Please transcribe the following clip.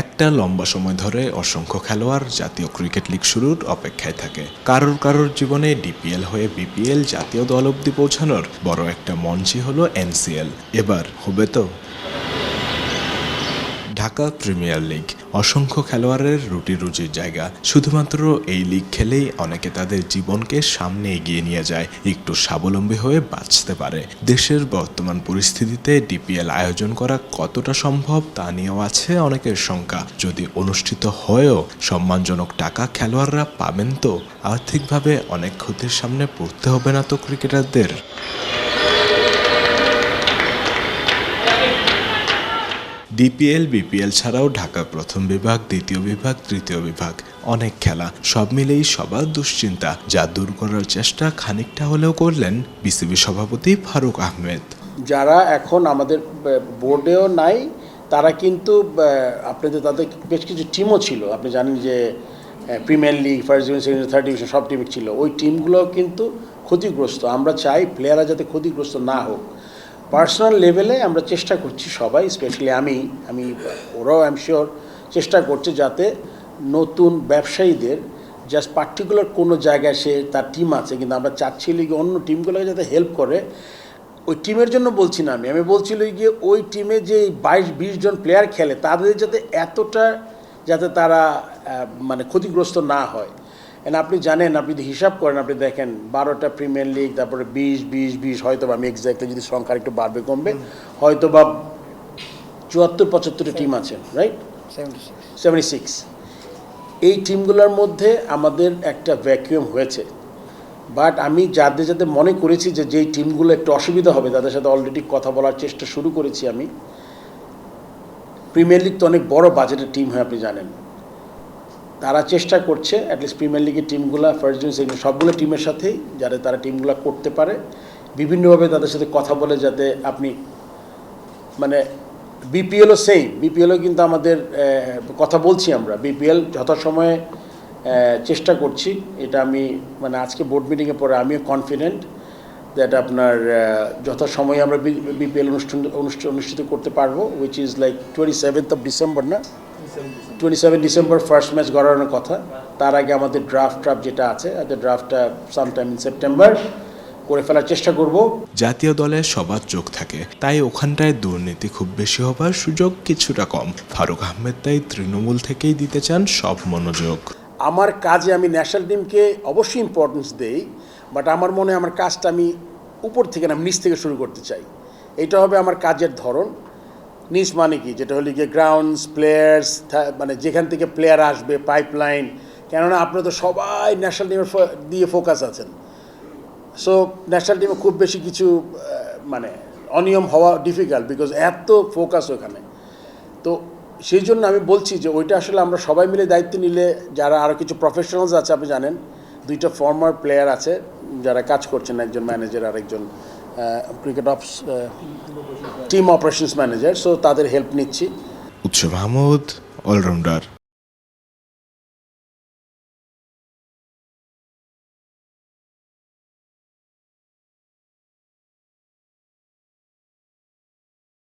একটা লম্বা সময় ধরে অসংখ্য খেলোয়াড় জাতীয় ক্রিকেট লিগ শুরুর অপেক্ষায় থাকে। কারোর কারোর জীবনে ডিপিএল হয়ে বিপিএল জাতীয় দল অব্দি পৌঁছানোর বড় একটা মঞ্চই হলো এনসিএল। এবার হবে তো ঢাকা প্রিমিয়ার লিগ। অসংখ্য খেলোয়াড়ের রুটি রুজির জায়গা। শুধুমাত্র এই লিগ খেলেই অনেকে তাদের জীবনকে সামনে এগিয়ে নিয়ে যায়, একটু স্বাবলম্বী হয়ে বাঁচতে পারে। দেশের বর্তমান পরিস্থিতিতে ডিপিএল আয়োজন করা কতটা সম্ভব তা নিয়েও আছে অনেকের শঙ্কা। যদি অনুষ্ঠিত হয়েও সম্মানজনক টাকা খেলোয়াড়রা পাবেন তো? আর্থিকভাবে অনেক ক্ষতির সামনে পড়তে হবে না তো ক্রিকেটারদের? ডিপিএল বিপিএল ছাড়াও ঢাকা প্রথম বিভাগ, দ্বিতীয় বিভাগ, তৃতীয় বিভাগ। অনেক খেলা। সব মিলেই সবার দুশ্চিন্তা। যা দূর করার চেষ্টা খানিকটা হলেও করলেন বিসিবি সভাপতি ফারুক আহমেদ। যারা এখন আমাদের বোর্ডেও নাই, তারা কিন্তু আপনাদের তাদের বেশ কিছু টিমও ছিল। আপনি জানেন যে premier league first division second third division সব টিম ছিল। ওই টিমগুলো কিন্তু ক্ষতিগ্রস্ত। আমরা চাই প্লেয়াররা যাতে ক্ষতিগ্রস্ত না হোক। পার্সোনাল লেভেলে আমরা চেষ্টা করছি সবাই স্পেশালি আমি আমি, ওরাও আই এম শিওর চেষ্টা করছে যাতে নতুন ব্যবসায়ীদের জাস্ট পার্টিকুলার কোনো জায়গায় সে তার টিম আছে, কিন্তু আমরা চাচ্ছি লিগে অন্য টিমগুলোকে যাতে হেল্প করে। ওই টিমের জন্য বলছি না আমি আমি বলছিল গিয়ে ওই টিমে যে বাইশ, বিশ জন প্লেয়ার খেলে, তাদের যাতে এতটা যাতে তারা মানে ক্ষতিগ্রস্ত না হয়। এন্ড আপনি জানেন আপনি যদি হিসাব করেন আপনি দেখেন বারোটা প্রিমিয়ার লিগ তারপরে বিশ বিশ বিশ হয়তো বা আমি এক্স্যাক্টলি যদি সংখ্যা একটু বাড়বে কমবে হয়তো বা চুয়াত্তর পঁচাত্তরটা টিম আছে রাইট সেভেন্টি সিক্স এই টিমগুলোর মধ্যে আমাদের একটা ভ্যাকুয়াম হয়েছে। বাট আমি যাদের যাদের মনে করেছি যে যেই টিমগুলো একটু অসুবিধা হবে তাদের সাথে অলরেডি কথা বলার চেষ্টা শুরু করেছি আমি। প্রিমিয়ার লিগ তো অনেক বড় বাজেটের টিম হয় আপনি জানেন। তারা চেষ্টা করছে অ্যাটলিস্ট প্রিমিয়ার লিগের টিমগুলো ফার্স্ট ডিভিশন সবগুলো টিমের সাথেই যাতে তারা টিমগুলো করতে পারে। বিভিন্নভাবে তাদের সাথে কথা বলে যাতে আপনি মানে বিপিএলও সেম বিপিএলও কিন্তু আমাদের কথা বলছি আমরা। বিপিএল যথাসময়ে চেষ্টা করছি। এটা আমি মানে আজকে বোর্ড মিটিংয়ে পরে আমিও কনফিডেন্ট দ্যাট আপনার যথাসময়ে আমরা বিপিএল অনুষ্ঠান অনুষ্ঠিত করতে পারব which is like twenty seventh of December না? Twenty seven December first match গড়ানোর কথা। তার আগে আমাদের ড্রাফট ড্রাফট যেটা আছে ড্রাফটটা সামটাইম ইন সেপ্টেম্বর করে ফেলার চেষ্টা করব। জাতীয় দলে সবার চোখ থাকে তাই ওখানটায় দুর্নীতি খুব বেশি হবার সুযোগ কিছুটা কম। ফারুক আহমেদ তাই তৃণমূল থেকেই দিতে চান সব মনোযোগ। আমার কাজে আমি ন্যাশনাল টিমকে অবশ্যই ইম্পর্টেন্স দেই বাট আমার মনে আমার কাজটা আমি উপর থেকে না নিচ থেকে শুরু করতে চাই। এটা হবে আমার কাজের ধরন। নিচ মানে কি? যেটা হলো গিয়ে গ্রাউন্ডস প্লেয়ার্স মানে যেখান থেকে প্লেয়ার আসবে পাইপলাইন কেননা আপনারা তো সবাই ন্যাশনাল টিমের দিয়ে ফোকাস আছেন। সো ন্যাশনাল টিমে খুব বেশি কিছু মানে অনিয়ম হওয়া ডিফিকাল্ট বিকজ এত ফোকাস ওখানে। তো সেই জন্য আমি বলছি যে ওইটা আসলে আমরা সবাই মিলে দায়িত্ব নিলে যারা আরও কিছু প্রফেশনালস আছে, আপনি জানেন, দুইটা ফর্মার প্লেয়ার আছে, যারা কাজ করছেন, একজন ম্যানেজার আর একজন cricket of team operations manager so তাদের হেল্প নিচ্ছি। উৎস মাহমুদ অলরাউন্ডার